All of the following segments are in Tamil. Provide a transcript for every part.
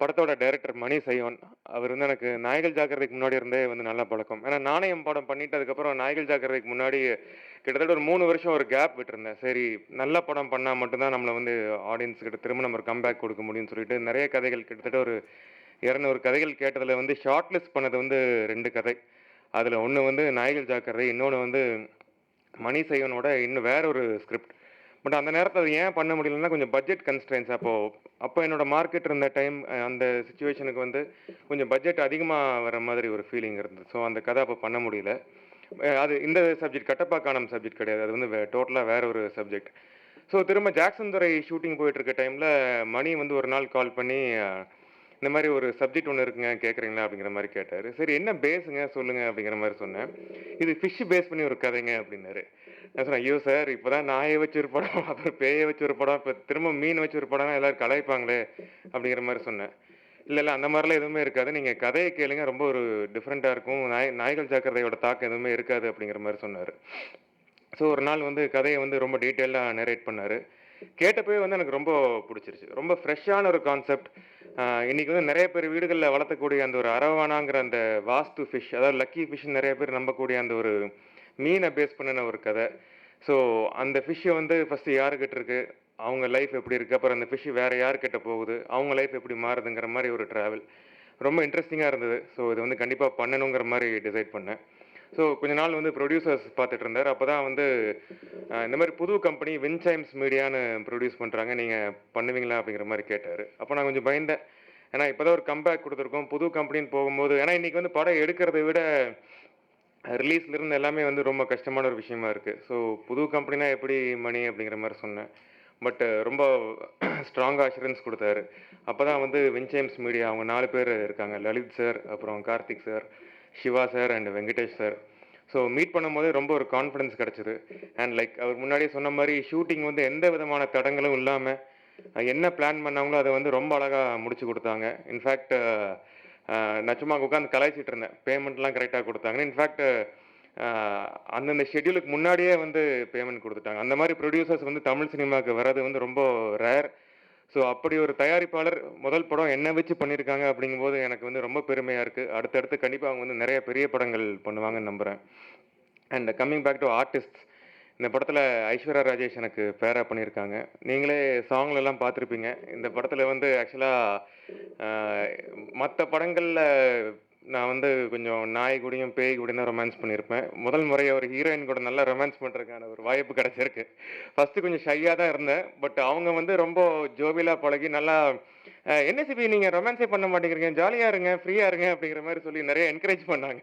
படத்தோட டைரக்டர் மணி சையோன். அவர் வந்து எனக்கு நாய்கள் ஜாக்கிரதைக்கு முன்னாடி இருந்தே வந்து நல்ல பழக்கம். ஏன்னா நாணயம் படம் பண்ணிட்டு அதுக்கப்புறம் நாய்கள் ஜாக்கிரதைக்கு முன்னாடி கிட்டத்தட்ட ஒரு மூணு வருஷம் ஒரு கேப் விட்டிருந்தேன். சரி நல்ல படம் பண்ணால் மட்டும்தான் நம்மளை வந்து ஆடியன்ஸ் கிட்ட திரும்ப நம்ம ஒரு கம்பேக் கொடுக்க முடியும்னு சொல்லிட்டு நிறைய கதைகள் கிட்டத்தட்ட ஒரு 200 கதைகள் கேட்டதில் வந்து ஷார்ட் லிஸ்ட் பண்ணது வந்து ரெண்டு கதை. அதில் ஒன்று வந்து நாய்கள் ஜாக்கிரதை. இன்னொன்று வந்து மணி சையோனோட இன்னும் வேற ஒரு ஸ்கிரிப்ட். பட் அந்த நேரத்தில் அது ஏன் பண்ண முடியலன்னா கொஞ்சம் பட்ஜெட் கன்ஸ்ட்ரென்ஸ் அப்போ அப்போ என்னோட மார்க்கெட் இருந்த டைம் அந்த சுச்சுவேஷனுக்கு வந்து கொஞ்சம் பட்ஜெட் அதிகமாக வர மாதிரி ஒரு ஃபீலிங் இருந்தது. ஸோ அந்த கதை அப்போ பண்ண முடியல. அது இந்த சப்ஜெக்ட் கட்டப்பா சப்ஜெக்ட் கிடையாது. அது வந்து வே வேற ஒரு சப்ஜெக்ட். ஸோ திரும்ப ஜாக்சன் துறை ஷூட்டிங் போயிட்டு இருக்க டைமில் மணி வந்து ஒரு நாள் கால் பண்ணி இந்த மாதிரி ஒரு சப்ஜெக்ட் ஒன்று இருக்குங்க கேட்குறீங்களா? அப்படிங்கிற மாதிரி கேட்டார் சரி என்ன பேஸுங்க சொல்லுங்க அப்படிங்கிற மாதிரி சொன்னேன். இது ஃபிஷ் பேஸ் பண்ணி ஒரு கதைங்க அப்படின்னாரு. சொன்னேன், ஐயோ சார் இப்போதான் நாயை வச்சு ஒரு படம், அப்புறம் பேயை வச்சு ஒரு படம், இப்போ திரும்ப மீன் வச்சு ஒரு படம் எல்லாரும் கலாய்ப்பாங்களே அப்படிங்கிற மாதிரி சொன்னேன். இல்லை இல்லை அந்த மாதிரிலாம் எதுவுமே இருக்காது. நீங்கள் கதையை கேளுங்க ரொம்ப ஒரு டிஃப்ரெண்ட்டாக இருக்கும். நாய் நாய்கள் ஜாக்கிரதையோட தாக்கம் எதுவுமே இருக்காது அப்படிங்கிற மாதிரி சொன்னார் ஸோ ஒரு நாள் வந்து கதையை வந்து ரொம்ப டீட்டெயிலாக நரேட் பண்ணார் கேட்டப்பவே வந்து எனக்கு ரொம்ப பிடிச்சிருச்சு ரொம்ப ஃப்ரெஷ்ஷான ஒரு கான்செப்ட். இன்றைக்கி வந்து நிறைய பேர் வீடுகளில் வளர்த்தக்கூடிய அந்த ஒரு அரவானாங்கிற அந்த வாஸ்து ஃபிஷ் அதாவது லக்கி ஃபிஷ் நிறைய பேர் நம்பக்கூடிய அந்த ஒரு மீனை பேஸ் பண்ணுன ஒரு கதை. ஸோ அந்த ஃபிஷ்ஷை வந்து ஃபஸ்ட்டு யாருக்கிட்ட இருக்குது அவங்க லைஃப் எப்படி இருக்குது அப்புறம் அந்த ஃபிஷ்ஷு வேறு யார்கிட்ட போகுது? அவங்க லைஃப் எப்படி மாறுதுங்கிற மாதிரி ஒரு ட்ராவல் ரொம்ப இன்ட்ரெஸ்டிங்காக இருந்தது. ஸோ இது வந்து கண்டிப்பாக பண்ணணுங்கிற மாதிரி டிசைட் பண்ணேன். ஸோ கொஞ்ச நாள் வந்து ப்ரொடியூசர்ஸ் பார்த்துட்டு இருந்தார் அப்போ தான் வந்து இந்த மாதிரி புது கம்பெனி வின்சைம்ஸ் மீடியான்னு ப்ரொடியூஸ் பண்ணுறாங்க நீங்கள் பண்ணுவீங்களா? அப்படிங்கிற மாதிரி கேட்டார் அப்போ நான் கொஞ்சம் பயந்தேன். ஏன்னா இப்பதான் ஒரு கம்பேக் கொடுத்துருக்கோம் புது கம்பெனின்னு போகும்போது ஏன்னா இன்றைக்கி வந்து படம் எடுக்கிறத விட ரிலீஸ்லேருந்து எல்லாமே வந்து ரொம்ப கஷ்டமான ஒரு விஷயமா இருக்குது ஸோ புது கம்பெனினா எப்படி மணி அப்படிங்கிற மாதிரி சொன்னேன். பட் ரொம்ப ஸ்ட்ராங்காக அஷூரன்ஸ் கொடுத்தாரு அப்போ தான் வந்து வின்சேம்ஸ் மீடியா அவங்க நாலு பேர் இருக்காங்க. லலித் சார், அப்புறம் Karthik sir, Siva sir and Venkatesh sir. So meet பண்ணும்போதே ரொம்ப ஒரு கான்ஃபிடன்ஸ் கிடச்சிது அண்ட் லைக் அவர் முன்னாடியே சொன்ன மாதிரி ஷூட்டிங் வந்து எந்த விதமான தடங்கலும் இல்லாமல் என்ன பிளான் பண்ணாங்களோ அதை வந்து ரொம்ப அழகாக முடிச்சு கொடுத்தாங்க இன்ஃபேக்ட் நான் சும்மா அங்க கலாய்ச்சிட்டு இருந்தேன். பேமெண்ட்லாம் கரெக்டாக கொடுத்தாங்க இன்ஃபேக்ட் அந்தந்த ஷெட்யூலுக்கு முன்னாடியே வந்து பேமெண்ட் கொடுத்துட்டாங்க அந்த மாதிரி ப்ரொடியூசர்ஸ் வந்து தமிழ் சினிமாவுக்கு வர்றது வந்து ரொம்ப ரேர். ஸோ அப்படி ஒரு தயாரிப்பாளர் முதல் படம் என்ன வச்சு பண்ணியிருக்காங்க அப்படிங்கும்போது எனக்கு வந்து ரொம்ப பெருமையாக இருக்குது அடுத்தடுத்து கண்டிப்பாக அவங்க வந்து நிறைய பெரிய படங்கள் பண்ணுவாங்கன்னு நம்புகிறேன் and coming back to artist இந்த படத்தில் ஐஸ்வர்யா ராஜேஷ் எனக்கு பேரா பண்ணியிருக்காங்க. நீங்களே சாங்ல எல்லாம் இந்த படத்தில் வந்து ஆக்சுவலாக மற்ற படங்களில் நான் வந்து கொஞ்சம் நாய் கூடயும், பேய் கூடயும் தான் ரொமான்ஸ் பண்ணியிருப்பேன். முதல் முறை ஒரு ஹீரோயின் கூட நல்லா ரொமான்ஸ் பண்ணுறதுக்கான ஒரு வாய்ப்பு கிடைச்சிருக்கு. ஃபர்ஸ்ட்டு கொஞ்சம் ஷையாக தான் இருந்தேன். பட் அவங்க வந்து ரொம்ப ஜோவியலா பழகி நல்லா அ என்ன சிபி ரொமான்ஸே பண்ண மாட்டேங்கிறீங்க. ஜாலியாக இருங்க, ஃப்ரீயாக இருங்க அப்படிங்கிற மாதிரி சொல்லி நிறைய என்கரேஜ் பண்ணாங்க.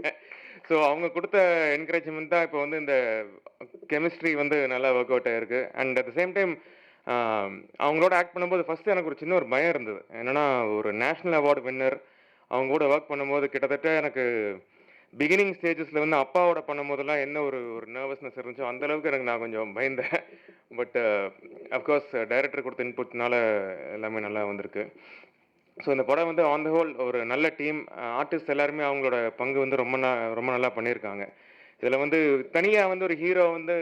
ஸோ அவங்க கொடுத்த என்கரேஜ்மெண்ட் தான் இப்போ வந்து இந்த கெமிஸ்ட்ரி வந்து நல்லா ஒர்க் அவுட் ஆயிருக்கு. And at the same time அவங்களோட ஆக்ட் பண்ணும்போது ஃபர்ஸ்ட்டு எனக்கு ஒரு சின்ன ஒரு பயம் இருந்தது. என்னன்னா ஒரு நேஷனல் அவார்டு வின்னர் அவங்க கூட ஒர்க் பண்ணும்போது கிட்டத்தட்ட எனக்கு பிகினிங் ஸ்டேஜஸில் வந்து அப்பாவோட பண்ணும்போதெல்லாம் என்ன ஒரு ஒரு நர்வஸ்னஸ் இருந்துச்சோ, அந்த அளவுக்கு எனக்கு நான் கொஞ்சம் பயந்தேன். பட் அஃப்கோர்ஸ் டைரக்டர் கொடுத்த இன்புட்னால எல்லாமே நல்லா வந்திருக்கு. ஸோ இந்த படம் வந்து ஆன் த ஹோல் ஒரு நல்ல டீம். ஆர்டிஸ்ட் எல்லாருமே அவங்களோட பங்கு வந்து ரொம்ப ந ரொம்ப நல்லா பண்ணியிருக்காங்க. இதில் வந்து தனியாக வந்து ஒரு ஹீரோ வந்து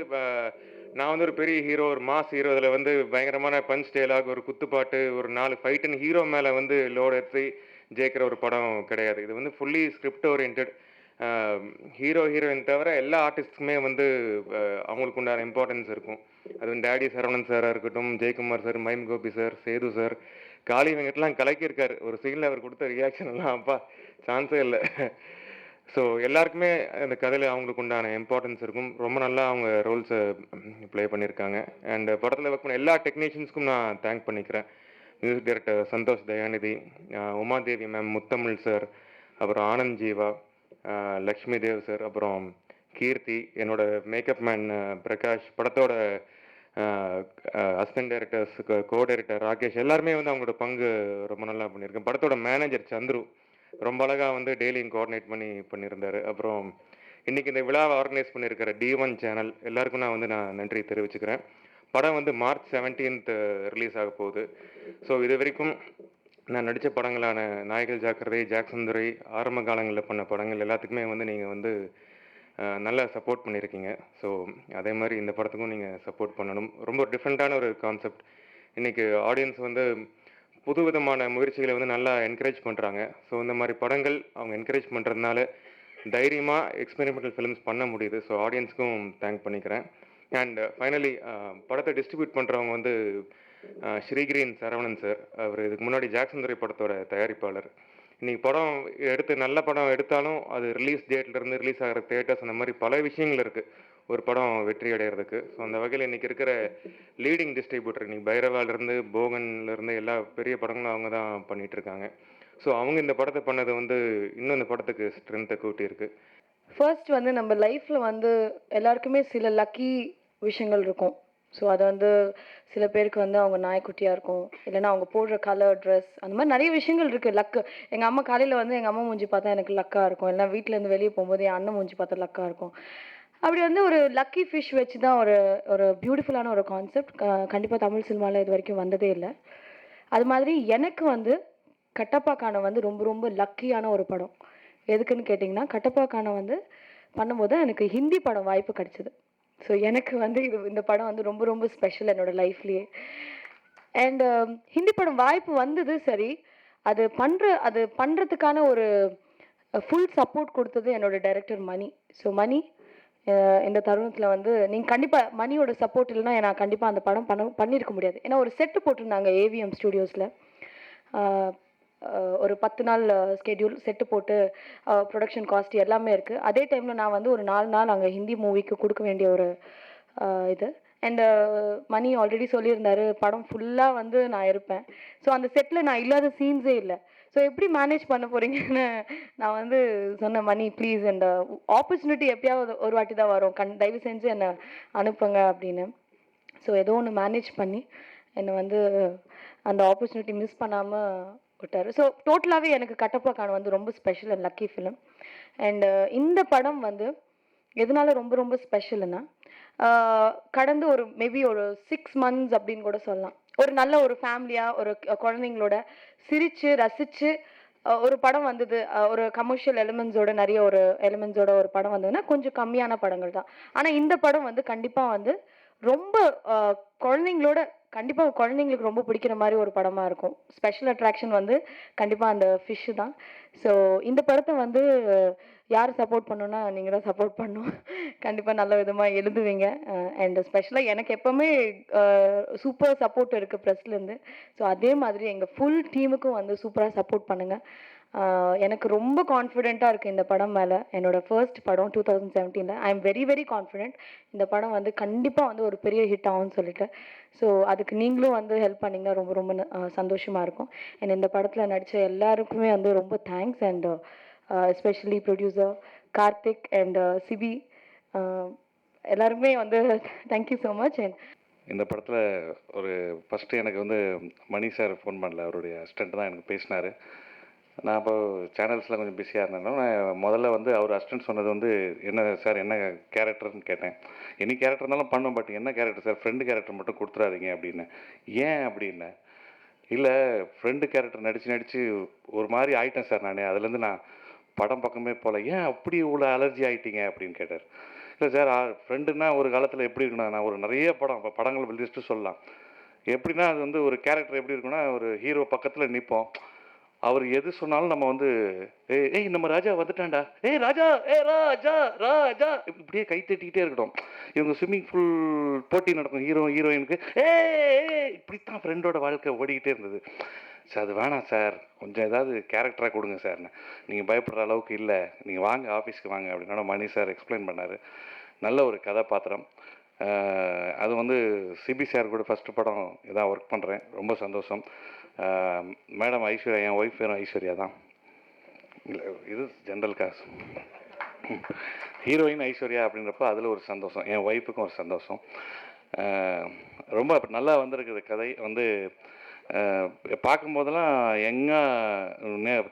நான் வந்து ஒரு பெரிய ஹீரோ, ஒரு மாஸ் ஹீரோ. இதில் வந்து பயங்கரமான பஞ்ச் டேலாக் ஒரு குத்துப்பாட்டு, ஒரு நாலு ஃபைட்டுன்னு ஹீரோ மேலே வந்து லோட் எடுத்து ஜெயிக்கிற ஒரு படம் கிடையாது. இது வந்து fully script orient hero, heroine தவிர எல்லா ஆர்டிஸ்ட்க்குமே வந்து அவங்களுக்கு உண்டான இம்பார்ட்டன்ஸ் இருக்கும். அதுவும் டாடி சரவணன் சாராக இருக்கட்டும், Jayakumar sir, mime Gopi sir, Sethu sir, Kali வெங்கட்லாம் கலக்கியிருக்காரு. ஒரு சீனில் அவர் கொடுத்த ரியாக்ஷன் எல்லாம் அப்பா சான்ஸே இல்லை ஸோ எல்லாருக்குமே அந்த கதையில் அவங்களுக்கு உண்டான இம்பார்ட்டன்ஸ் இருக்கும். ரொம்ப நல்லா அவங்க ரோல்ஸை ப்ளே பண்ணியிருக்காங்க. அண்ட் படத்தில் ஒர்க் பண்ண எல்லா டெக்னீஷியன்ஸ்க்கும் நான் தேங்க் பண்ணிக்கிறேன். Music director Santhosh Dhayanidhi, Umadevi ma'am, Muthamizh sir, அப்புறம் ஆனந்த் ஜீவா, லக்ஷ்மி தேவ் சார், அப்புறம் கீர்த்தி, என்னோட மேக்கப் மேன் பிரகாஷ், படத்தோட assistant directors, co director Rakesh எல்லாருமே வந்து அவங்களோட பங்கு ரொம்ப நல்லா பண்ணியிருக்கேன் படத்தோட மேனேஜர் சந்துரு ரொம்ப அழகாக வந்து டெய்லியும் கோஆர்டினேட் பண்ணி பண்ணியிருந்தாரு. அப்புறம் இன்றைக்கி இந்த விழாவை ஆர்கனைஸ் பண்ணியிருக்கிற டி ஒன் சேனல் எல்லாருக்கும் நான் வந்து நான் நன்றி தெரிவிச்சுக்கிறேன். படம் வந்து மார்ச் 17த் ரிலீஸ் ஆகப் போகுது. ஸோ இது வரைக்கும் நான் நடித்த படங்களான நாயகல் ஜாக்கிரதை, ஜாக்சந்துரை ஆரம்ப காலங்களில் பண்ண படங்கள் எல்லாத்துக்குமே வந்து நீங்கள் வந்து நல்லா சப்போர்ட் பண்ணியிருக்கீங்க. ஸோ அதே மாதிரி இந்த படத்துக்கும் நீங்கள் சப்போர்ட் பண்ணணும். ரொம்ப டிஃப்ரெண்ட்டான ஒரு கான்செப்ட். இன்றைக்கி ஆடியன்ஸ் வந்து புதுவிதமான முயற்சிகளை வந்து நல்லா என்கரேஜ் பண்ணுறாங்க ஸோ இந்த மாதிரி படங்கள் அவங்க என்கரேஜ் பண்ணுறதுனால தைரியமாக எக்ஸ்பெரிமெண்டல் ஃபிலிம்ஸ் பண்ண முடியுது ஸோ ஆடியன்ஸ்க்கும் தேங்க் பண்ணிக்கிறேன் அண்ட் ஃபைனலி படத்தை டிஸ்ட்ரிபியூட் பண்ணுறவங்க வந்து ஸ்ரீகிரீன் சரவணன் சார் அவர் இதுக்கு முன்னாடி ஜாக்சன் துறை படத்தோட தயாரிப்பாளர் நீ படம் எடுத்து நல்ல படம் எடுத்தாலும் அது ரிலீஸ் டேட்லேருந்து ரிலீஸ் ஆகிற தேட்டர்ஸ் அந்த மாதிரி பல விஷயங்கள் இருக்குது ஒரு படம் வெற்றி அடைகிறதுக்கு ஸோ அந்த வகையில் இன்றைக்கி இருக்கிற லீடிங் டிஸ்ட்ரிபியூட்டர் இன்றைக்கி பைரவாலேருந்து போகன்லேருந்து எல்லா பெரிய படங்களும் அவங்க தான் பண்ணிகிட்ருக்காங்க ஸோ அவங்க இந்த படத்தை பண்ணது வந்து இன்னும் இந்த படத்துக்கு ஸ்ட்ரென்த்தை கூட்டியிருக்கு. ஃபர்ஸ்ட் வந்து நம்ம லைஃப்பில் வந்து எல்லாருக்குமே சில லக்கி விஷயங்கள் இருக்கும். ஸோ அது வந்து சில பேருக்கு வந்து அவங்க நாய்க்குட்டியாக இருக்கும். இல்லைன்னா அவங்க போடுற கலர் ட்ரெஸ் அந்த மாதிரி நிறைய விஷயங்கள் இருக்குது லக்கு எங்கள் அம்மா காலையில் வந்து எங்கள் அம்மா மூஞ்சி பார்த்தா எனக்கு லக்காக இருக்கும். இல்லைனா வீட்டிலேருந்து வெளியே போகும்போது என் அண்ணன் மூஞ்சி பார்த்தா லக்காக இருக்கும். அப்படி வந்து ஒரு லக்கி ஃபிஷ் வச்சு தான் ஒரு ஒரு பியூட்டிஃபுல்லான ஒரு கான்செப்ட் கண்டிப்பாக தமிழ் சினிமாவில் இது வரைக்கும் வந்ததே இல்லை. அது மாதிரி எனக்கு வந்து கட்டப்பாக்கான வந்து ரொம்ப ரொம்ப லக்கியான ஒரு படம். எதுக்குன்னு கேட்டிங்கன்னா கட்டப்பாக்கான வந்து பண்ணும்போது எனக்கு ஹிந்தி படம் வாய்ப்பு கிடச்சிது. ஸோ எனக்கு வந்து இது இந்த படம் வந்து ரொம்ப ரொம்ப ஸ்பெஷல் என்னோட லைஃப்லேயே அண்ட் ஹிந்தி படம் வாய்ப்பு வந்தது சரி. அது பண்ணுற அது பண்ணுறதுக்கான ஒரு ஃபுல் சப்போர்ட் கொடுத்தது என்னோட டைரக்டர் மணி. ஸோ மணி இந்த தருணத்தில் வந்து நீங்கள் கண்டிப்பாக மணியோட சப்போர்ட் இல்லைன்னா நான் கண்டிப்பாக அந்த படம் பண்ண பண்ணியிருக்க முடியாது. ஏன்னா ஒரு செட்டு போட்டிருந்தாங்க ஏவிஎம் ஸ்டூடியோஸில் ஒரு பத்து நாள் ஸ்கெடியூல் செட்டு போட்டு ப்ரொடக்ஷன் காஸ்ட் எல்லாமே இருக்குது அதே டைமில் நான் வந்து ஒரு நாலு நாள் அங்கே ஹிந்தி மூவிக்கு கொடுக்க வேண்டிய ஒரு இது. அண்ட் மணி ஆல்ரெடி சொல்லியிருந்தாரு. படம் ஃபுல்லாக வந்து நான் இருப்பேன். ஸோ அந்த செட்டில் நான் இல்லாத சீன்ஸே இல்லை. ஸோ எப்படி மேனேஜ் பண்ண போகிறீங்கன்னு நான் வந்து சொன்னேன் மணி ப்ளீஸ் இந்த ஆப்பர்ச்சுனிட்டி எப்பயாவது ஒரு வாட்டி தான் வரும். கண் தயவு செஞ்சு என்னை அனுப்புங்க அப்படின்னு. ஸோ ஏதோ ஒன்று மேனேஜ் பண்ணி என்னை வந்து அந்த ஆப்பர்ச்சுனிட்டி மிஸ் பண்ணாமல் விட்டார் ஸோ டோட்டலாகவே எனக்கு கட்டப்பா கான் வந்து ரொம்ப special and lucky film and இந்த படம் வந்து எதனால ரொம்ப ரொம்ப ஸ்பெஷல்னா uh, கடந்து ஒரு மேபி ஒரு சிக்ஸ் மந்த்ஸ் அப்படின்னு கூட சொல்லலாம். ஒரு நல்ல ஒரு ஃபேமிலியாக ஒரு குழந்தைங்களோட சிரித்து ரசித்து ஒரு படம் வந்தது. ஒரு கமர்ஷியல் எலிமெண்ட்ஸோட நிறைய ஒரு எலிமெண்ட்ஸோட ஒரு படம் வந்ததுன்னா கொஞ்சம் கம்மியான படங்கள் தான். ஆனால் இந்த படம் வந்து கண்டிப்பாக வந்து ரொம்ப குழந்தைங்களோட கண்டிப்பாக குழந்தைங்களுக்கு ரொம்ப பிடிக்கிற மாதிரி ஒரு படமாக இருக்கும். ஸ்பெஷல் அட்ராக்ஷன் வந்து கண்டிப்பாக அந்த ஃபிஷ்ஷு தான். ஸோ இந்த படத்தை வந்து யார் சப்போர்ட் பண்ணுன்னா நீங்கள் தான் சப்போர்ட் பண்ணும். கண்டிப்பாக நல்ல விதமாக எழுதுவீங்க. அண்ட் ஸ்பெஷலாக எனக்கு எப்போவுமே சூப்பர் சப்போர்ட் இருக்குது ப்ரெஸ்லேருந்து ஸோ அதே மாதிரி எங்கள் ஃபுல் டீமுக்கும் வந்து சூப்பராக சப்போர்ட் பண்ணுங்கள் எனக்கு ரொம்ப கான்ஃபிடென்ட்டாக இருக்குது இந்த படம் மேலே. என்னோட ஃபர்ஸ்ட் படம் two thousand செவன்டீனில் I am very very confident இந்த படம் வந்து கண்டிப்பாக வந்து ஒரு பெரிய ஹிட் ஆகும்னு சொல்லிட்டு. ஸோ அதுக்கு நீங்களும் வந்து ஹெல்ப் பண்ணிங்கன்னா ரொம்ப ரொம்ப சந்தோஷமாக இருக்கும். அண்ட் இந்த படத்தில் நடித்த எல்லாருக்குமே வந்து ரொம்ப thanks and especially producer Karthik and Sibi. எல்லாருமே வந்து தேங்க்யூ ஸோ மச் அண்ட் இந்த படத்தில் ஒரு ஃபஸ்ட்டு எனக்கு வந்து மணி சார் ஃபோன் பண்ணல. அவருடைய அசிஸ்டண்ட் தான் எனக்கு பேசினார். நான் அப்போ சேனல்ஸில் கொஞ்சம் பிஸியாக இருந்தேன் நான் முதல்ல வந்து அவர் அசிஸ்டன்ட் சொன்னது வந்து என்ன சார் என்ன கேரக்டர்னு கேட்டேன். எனி கேரக்டர் இருந்தாலும் பண்ணும் பட் என்ன கேரக்டர் சார் ஃப்ரெண்டு கேரக்டர் மட்டும் கொடுத்துறாதீங்க அப்படின்னு. ஏன் அப்படின்னு? இல்லை ஃப்ரெண்டு கேரக்டர் நடித்து நடித்து ஒரு மாதிரி ஆயிட்டேன் சார் நான். அதுலேருந்து நான் படம் பக்கமே போகல ஏன் அப்படி இவ்வளோ அலர்ஜி ஆகிட்டீங்க அப்படின்னு கேட்டார். இல்லை சார் ஃப்ரெண்டுன்னா ஒரு காலத்தில் எப்படி இருக்கணும் நான் ஒரு நிறைய படம் இப்போ படங்கள் லிஸ்ட்டு சொல்லலாம் எப்படின்னா அது வந்து ஒரு கேரக்டர் எப்படி இருக்குன்னா ஒரு ஹீரோ பக்கத்தில் நிற்போம் அவர் எது சொன்னாலும் நம்ம வந்து ஏய் ஏய் நம்ம ராஜா வந்துட்டான்டா. ஏய் ராஜா ஏ ராஜா ராஜா. இப்படியே கை தட்டிக்கிட்டே இருக்கட்டும். இவங்க ஸ்விம்மிங் ஃபுல் போட்டி நடக்கும் ஹீரோ ஹீரோயினுக்கு ஏ இப்படித்தான் ஃப்ரெண்டோட வாழ்க்கை ஓடிக்கிட்டே இருந்தது. சார் அது வேணாம் சார். கொஞ்சம் ஏதாவது கேரக்டராக கொடுங்க சார். நீங்கள் பயப்படுற அளவுக்கு இல்லை. நீங்கள் வாங்க ஆஃபீஸ்க்கு வாங்க. அப்படின்னா மணி சார் எக்ஸ்பிளைன் பண்ணார். நல்ல ஒரு கதாபாத்திரம். அது வந்து சிபி சார் கூட ஃபஸ்ட்டு படம் இதான் ஒர்க் பண்ணுறேன் ரொம்ப சந்தோஷம். மேடம் ஐஸ்வர்யா என் ஒய்ஃப் பேரும் ஐஸ்வர்யா தான். இல்லை இது ஜென்ரல் காசு ஹீரோயின் ஐஸ்வர்யா அப்படின்றப்போ அதில் ஒரு சந்தோஷம். என் ஒய்ஃபுக்கும் ஒரு சந்தோஷம். ரொம்ப நல்லா வந்திருக்குது கதை. வந்து பார்க்கும்போதெல்லாம் எங்கே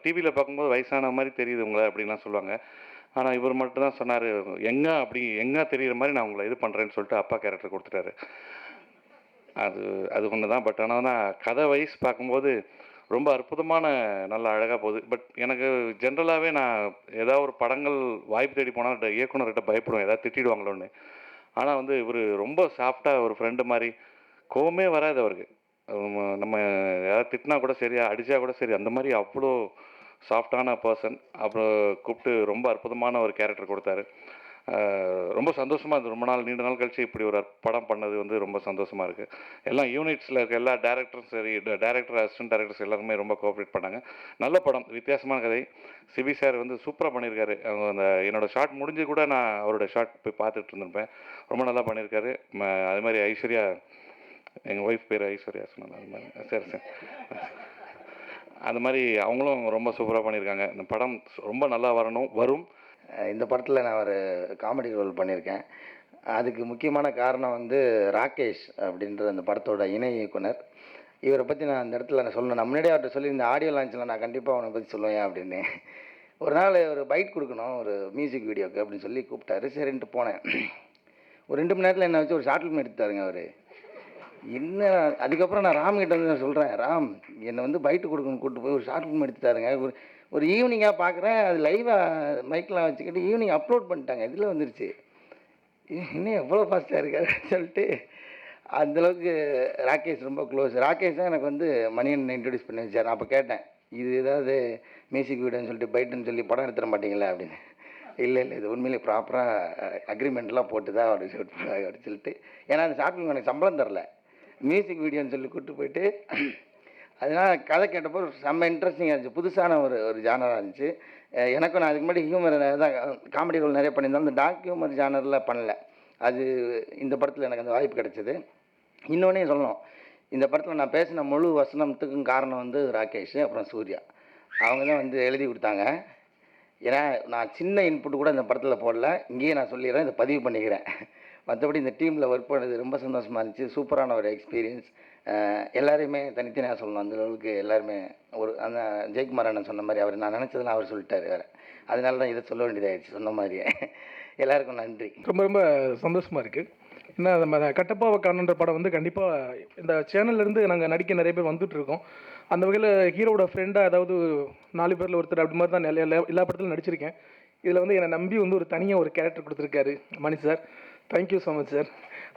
டிவியில் பார்க்கும்போது வயசான மாதிரி தெரியுது உங்களை அப்படின்லாம் சொல்லுவாங்க. ஆனால் இவர் மட்டும் தான் சொன்னார் எங்கே அப்படி எங்கே தெரிகிற மாதிரி நான் உங்களை இது பண்ணுறேன்னு சொல்லிட்டு அப்பா கேரக்டர் கொடுத்துட்டாரு. அது அது ஒன்று தான் பட் ஆனால் தான் கதை வைஸ் பார்க்கும்போது ரொம்ப அற்புதமான நல்ல அழகாக போகுது. பட் எனக்கு ஜென்ரலாகவே நான் ஏதாவது ஒரு படங்கள் வாய்ப்பு தேடி போனால் இயக்குனர்கிட்ட பயப்படுவேன். ஏதாவது திட்டிடுவாங்களோன்னு. ஆனால் வந்து இவர் ரொம்ப சாஃப்டாக ஒரு ஃப்ரெண்டு மாதிரி கோவமே வராது அவருக்கு. நம்ம நம்ம யாராவது திட்டினா கூட சரி அடித்தா கூட சரி அந்த மாதிரி அவ்வளோ சாஃப்டான பர்சன் அப்புறம் கூப்பிட்டு ரொம்ப அற்புதமான ஒரு கேரக்டர் கொடுத்தாரு. ரொம்ப சந்தோஷமாக இருந்தது. ரொம்ப நாள் நீண்ட நாள் கழிச்சு இப்படி ஒரு படம் பண்ணது வந்து ரொம்ப சந்தோஷமாக இருக்குது எல்லாம் யூனிட்ஸில் இருக்க எல்லா டேரக்டரும் சரி டேரக்டர் அசிஸ்டன்ட் டேரக்டர்ஸ் எல்லாருமே ரொம்ப கோஆப்ரேட் பண்ணாங்க. நல்ல படம் வித்தியாசமான கதை. சிவி சார் வந்து சூப்பராக பண்ணியிருக்காரு. அவங்க அந்த என்னோட ஷார்ட் முடிஞ்சு கூட நான் அவரோட ஷார்ட் போய் பார்த்துட்டு இருந்திருப்பேன். ரொம்ப நல்லா பண்ணியிருக்காரு. அது மாதிரி ஐஸ்வர்யா எங்கள் ஒய்ஃப் பேர் ஐஸ்வர்யா சொன்னாங்க. அது மாதிரி. சரி சரி. அது மாதிரி அவங்களும் ரொம்ப சூப்பராக பண்ணியிருக்காங்க. இந்த படம் ரொம்ப நல்லா வரணும் வரும். இந்த படத்தில் நான் ஒரு காமெடி ரோல் பண்ணியிருக்கேன். அதுக்கு முக்கியமான காரணம் வந்து ராகேஷ் அப்படின்ற அந்த படத்தோட இணை இயக்குனர். இவரை பற்றி நான் அந்த இடத்துல நான் சொல்லணும். நான் முன்னாடியே அவர்கிட்ட சொல்லி இந்த ஆடியோ லான்ச்சில் நான் கண்டிப்பாக அவனை பற்றி சொல்லுவேன் அப்படின்னு. ஒரு நாள் ஒரு பைட் கொடுக்கணும் ஒரு மியூசிக் வீடியோக்கு அப்படின்னு சொல்லி கூப்பிட்டாரு. சரின்ட்டு போனேன். ஒரு ரெண்டு மணி நேரத்தில் என்ன வச்சு ஒரு ஷார்ட் ஃபிலிம் எடுத்தாருங்க அவர். என்ன அதுக்கப்புறம் நான் ராம் கிட்ட வந்து நான் சொல்கிறேன் ராம் என்னை வந்து பைட்டு கொடுக்கணும் கூப்பிட்டு போய் ஒரு ஷார்ட் ஃபிலிம் எடுத்துட்டாருங்க. ஒரு ஈவினிங்காக பார்க்குறேன் அது லைவாக மைக்கெலாம் வச்சுக்கிட்டு ஈவினிங் அப்லோட் பண்ணிட்டாங்க. இதில் வந்துருச்சு. இன்னும் எவ்வளோ ஃபாஸ்ட்டாக இருக்காருன்னு சொல்லிட்டு அந்தளவுக்கு ராகேஷ் ரொம்ப க்ளோஸ் ராகேஷ் தான் எனக்கு வந்து மணியன் இன்ட்ரடியூஸ் பண்ணி வச்சார். நான் அப்போ கேட்டேன் இது ஏதாவது மியூசிக் வீடியோன்னு சொல்லிட்டு பைட்டுன்னு சொல்லி படம் எடுத்துட மாட்டீங்களா அப்படின்னு. இல்லை இல்லை இது உண்மையிலே ப்ராப்பராக அக்ரிமெண்ட்லாம் போட்டு தான் அவர் ஷூட் அப்படின்னு சொல்லிட்டு ஏன்னா அந்த ஷார்ட் ஃபிலிம் எனக்கு சம்பளம் தரல. மியூசிக் வீடியோன்னு சொல்லி கூப்பிட்டு போயிட்டு அதனால் கதை கேட்டப்போ ஒரு செம்ம இன்ட்ரெஸ்டிங்காக இருந்துச்சு. புதுசான ஒரு ஒரு ஜானராக இருந்துச்சு. எனக்கும் நான் அதுக்கு முன்னாடி ஹியூமர் தான் காமெடி ரோல் நிறைய பண்ணியிருந்தோம் அந்த டார்க் ஹியூமர் ஜானரில் பண்ணல. அது இந்த படத்தில் எனக்கு அந்த வாய்ப்பு கிடச்சிது. இன்னொன்னே சொல்லணும். இந்த படத்தில் நான் பேசின முழு வசனத்துக்கும் காரணம் வந்து ராகேஷ் அப்புறம் சூர்யா. அவங்க தான் வந்து எழுதி கொடுத்தாங்க. ஏன்னா நான் சின்ன இன்புட் கூட இந்த படத்தில் போடல. இங்கேயே நான் சொல்லிடுறேன். இதை பதிவு பண்ணிக்கிறேன். மற்றபடி இந்த டீமில் ஒர்க் பண்ணது ரொம்ப சந்தோஷமாக இருந்துச்சு. சூப்பரான ஒரு எக்ஸ்பீரியன்ஸ் எல்லாரையுமே தனித்தனியாக சொல்லணும். அந்த அளவுக்கு எல்லாருமே ஒரு அந்த ஜெயக்குமார் அண்ணன் சொன்ன மாதிரி அவர் நான் நினச்சதெல்லாம் அவர் சொல்லிட்டாரு வேறு. அதனால தான் இதை சொல்ல வேண்டியதாகிடுச்சு சொன்ன மாதிரியே. எல்லாருக்கும் நன்றி. ரொம்ப ரொம்ப சந்தோஷமாக இருக்குது ஏன்னா நம்ம கட்டப்பாவை காணுன்ற படம் வந்து கண்டிப்பாக இந்த சேனல்ல இருந்து நாங்கள் நடிக்க நிறைய பேர் வந்துட்டுருக்கோம் அந்த வகையில் ஹீரோட ஃப்ரெண்டாக அதாவது நாலு பேரில் ஒருத்தர் அப்படி மாதிரி தான் நிறைய எல்லா எல்லா படத்துலையும் நடிச்சிருக்கேன். இதில் வந்து என்னை நம்பி வந்து ஒரு தனியாக ஒரு கேரக்டர் கொடுத்துருக்காரு Mani sir thank you so much sir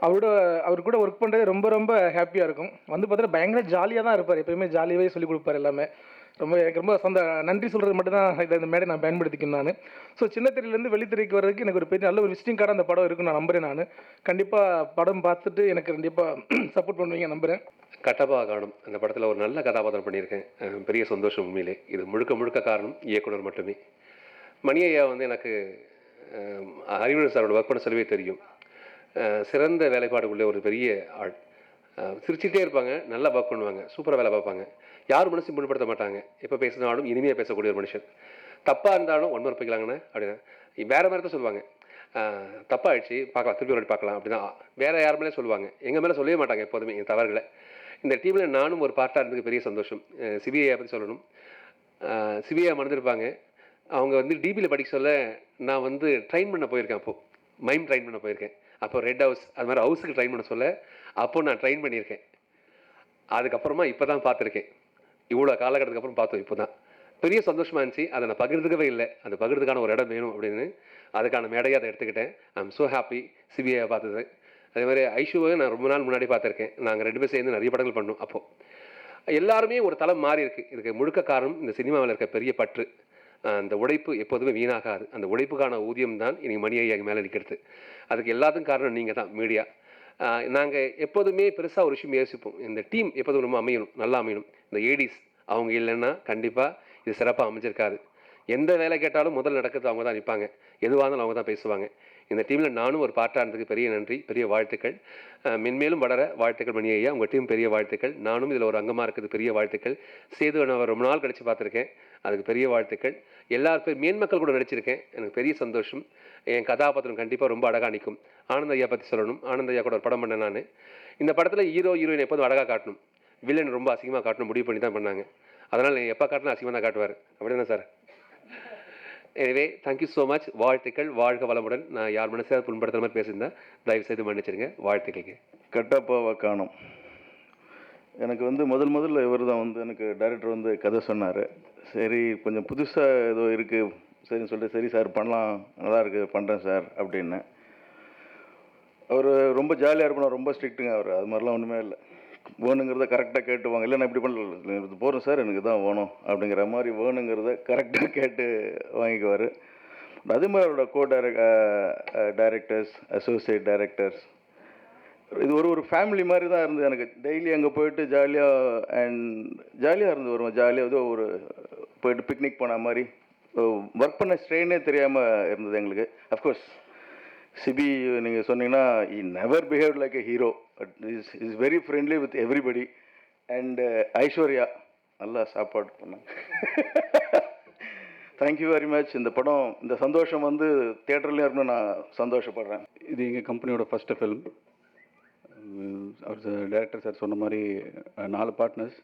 அவரோட அவர் கூட ஒர்க் பண்ணுறது ரொம்ப ரொம்ப ஹாப்பியாக இருக்கும். வந்து பார்த்தா பயங்கர ஜாலியாக தான் இருப்பார். எப்பயுமே ஜாலியாகவே சொல்லிக் கொடுப்பார் எல்லாமே. ரொம்ப எனக்கு ரொம்ப சொந்த நன்றி சொல்கிறது மட்டும் தான் இதை இந்த மேடை நான் பயன்படுத்திக்கணும் நான். ஸோ சின்ன திரையிலேருந்து வெளித்திரைக்கு வர்றதுக்கு எனக்கு ஒரு பெரிய நல்ல ஒரு விசிட்டிங் கார்டு அந்த படம் இருக்குன்னு நான் நம்புறேன் நான். கண்டிப்பாக படம் பார்த்துட்டு எனக்கு கண்டிப்பாக சப்போர்ட் பண்ணுவீங்க நம்புகிறேன் கட்டப்பா காணும். அந்த படத்தில் ஒரு நல்ல கதாபாத்திரம் பண்ணியிருக்கேன். பெரிய சந்தோஷம் உண்மையிலே. இது முழுக்க முழுக்க காரணம் இயக்குனர் மட்டுமே. மணி ஐயா வந்து எனக்கு அஹ், அறிவுரை சாரோட ஒர்க் பண்ண சொல்லவே தெரியும். சிறந்த வேலைப்பாடு உள்ள ஒரு பெரிய ஆள். சிரிச்சுட்டே இருப்பாங்க நல்லா ஒர்க் பண்ணுவாங்க சூப்பராக வேலை பார்ப்பாங்க. யார் மனசையும் புண்படுத்த மாட்டாங்க. எப்போ பேசினாலும் இனிமையாக பேசக்கூடிய ஒரு மனுஷன். தப்பாக இருந்தாலும் ஒன் வைக்கலாங்கண்ணே அப்படின்னா வேறு மாதிரி தான் சொல்லுவாங்க. தப்பாகிடுச்சு பார்க்கலாம் திருப்பி ஒரு பார்க்கலாம் அப்படிதான் வேறு யார் மேலே சொல்லுவாங்க. எங்கள் மேலே சொல்லவே மாட்டாங்க எப்போதுமே என் தவறுகளை. இந்த டீமில் நானும் ஒரு பார்ட்டாக இருந்ததுக்கு பெரிய சந்தோஷம். சிபிஐ பற்றி சொல்லணும். சிபிஐ மறந்துருப்பாங்க. அவங்க வந்து டிபியில் படிக்க சொல்ல நான் வந்து ட்ரைன் பண்ண போயிருக்கேன் அப்போது மைம் ட்ரைன் பண்ண போயிருக்கேன். அப்போ ரெட் ஹவுஸ் அது மாதிரி ஹவுஸுக்கு ட்ரைன் பண்ண சொல்ல அப்போ நான் ட்ரைன் பண்ணியிருக்கேன். அதுக்கப்புறமா இப்போ தான் பார்த்துருக்கேன். இவ்வளோ காலகட்டத்துக்கு அப்புறம் பார்த்தோம் இப்போ தான் பெரிய சந்தோஷமாக இருந்துச்சு. அதை நான் பகிர்ந்துக்கவே இல்லை. அது பகிர்றதுக்கான ஒரு இடம் வேணும் அப்படின்னு. அதுக்கான மேடையை அதை எடுத்துக்கிட்டேன். ஐ எம் ஸோ ஹாப்பி சிபிஐயை பார்த்தது. அதே மாதிரி ஐஷுவை நான் ரொம்ப நாள் முன்னாடி பார்த்துருக்கேன். நாங்கள் ரெண்டு பேரும் சேர்ந்து நிறைய படங்கள் பண்ணோம் அப்போது எல்லாருமே ஒரு தளம் மாறி இருக்குது இதுக்கு முழுக்க காரணம் இந்த சினிமாவில் இருக்க பெரிய பற்று. அந்த உழைப்பு எப்போதுமே வீணாகாது. அந்த உழைப்புக்கான ஊதியம் தான் இனி மணி ஐயா மேலே நிற்கிறது அதுக்கு எல்லாத்துக்கும் காரணம் நீங்கள் தான் மீடியா நாங்கள் எப்போதுமே பெருசாக ஒரு விஷயம் யோசிப்போம். இந்த டீம் எப்போதும் ரொம்ப அமையணும் நல்லா அமையணும். இந்த ஏடிஸ் அவங்க இல்லைன்னா கண்டிப்பாக இது சிறப்பாக அமைஞ்சிருக்காது. எந்த வேலை கேட்டாலும் முதல் நடக்கிறது அவங்க தான் நிற்பாங்க எதுவாக இருந்தாலும் அவங்க தான் பேசுவாங்க. இந்த டீமில் நானும் ஒரு பார்ட்டானதுக்கு பெரிய நன்றி பெரிய வாழ்த்துக்கள். மென்மேலும் வளர வாழ்த்துக்கள் மணி ஐயா. உங்கள் டீம் பெரிய வாழ்த்துக்கள். நானும் இதில் ஒரு அங்கமாக இருக்குது பெரிய வாழ்த்துக்கள். சேது நான் ரொம்ப நாள் கழித்து பார்த்துருக்கேன். அதுக்கு பெரிய வாழ்த்துக்கள். எல்லார் பேர் மக்கள் கூட நடிச்சிருக்கேன். எனக்கு பெரிய சந்தோஷம். என் கதாபாத்திரம் கண்டிப்பாக ரொம்ப அழகாக நிற்கும் ஆனந்த் ஐயா பற்றி சொல்லணும். ஆனந்த் ஐயா கூட ஒரு படம் பண்ணேன் நான். இந்த படத்தில் ஹீரோ ஹீரோயின் எப்போதும் அழகாக காட்டணும். வில்லன் ரொம்ப அசிங்கமாக காட்டணும். முடிவு பண்ணி தான் பண்ணாங்க. அதனால் எப்போ காட்டினா அசிங்கமாக தான் காட்டுவார். அப்படிதானே சார்? எனவே தேங்க்யூ ஸோ மச் வாழ்த்துக்கள். வாழ்க வளமுடன். நான் யார் மனசாக புண்படுத்துற மாதிரி பேசியிருந்தேன் தயவு செய்து மன்னிச்சிருங்க வாழ்த்துக்களுக்கு கட்டப்பாவை காணும். எனக்கு வந்து முதல் முதல்ல இவர் தான் வந்து எனக்கு டைரக்டர் வந்து கதை சொன்னார். சரி கொஞ்சம் புதுசாக ஏதோ இருக்குது சரின்னு சொல்லிட்டு சரி சார் பண்ணலாம். நல்லா இருக்குது பண்ணுறேன் சார் அப்படின்னு. அவர் ரொம்ப ஜாலியாக இருக்கணும். ரொம்ப ஸ்ட்ரிக்ட்டுங்க அவர். அது மாதிரிலாம் ஒன்றுமே இல்லை. வேணுங்கிறத கரெக்டாக கேட்டுவாங்க. இல்லை நான் இப்படி பண்ணல. இது போகிறேன் சார் எனக்கு தான் வேணும் அப்படிங்கிற மாதிரி வேணுங்கிறத கரெக்டாக கேட்டு வாங்கிக்குவார். அதே மாதிரி அவரோட கோ டைரக் டைரக்டர்ஸ் அசோசியேட் டைரக்டர்ஸ் இது ஒரு ஒரு ஃபேமிலி மாதிரி தான் இருந்தது எனக்கு. டெய்லி அங்கே போயிட்டு ஜாலியாக அண்ட் ஜாலியாக இருந்து வருவோம் ஜாலியாக ஏதோ ஒரு போயிட்டு பிக்னிக் போன மாதிரி ஒர்க் பண்ண ஸ்ட்ரெயினே தெரியாமல் இருந்தது எங்களுக்கு. அஃப்கோர்ஸ் சிபி நீங்கள் சொன்னீங்கன்னா he never behave like a hero is is very friendly with everybody and Aishwarya நல்லா சாப்பாடு பண்ணாங்க. தேங்க்யூ வெரி மச் இந்த படம் இந்த சந்தோஷம் வந்து தேட்டர்லேயும் இருக்கணும் நான் சந்தோஷப்படுறேன். இது எங்கள் கம்பெனியோட ஃபஸ்ட்டு ஃபிலிம் அவர் டேரக்டர் சார் சொன்ன மாதிரி நாலு பார்ட்னர்ஸ்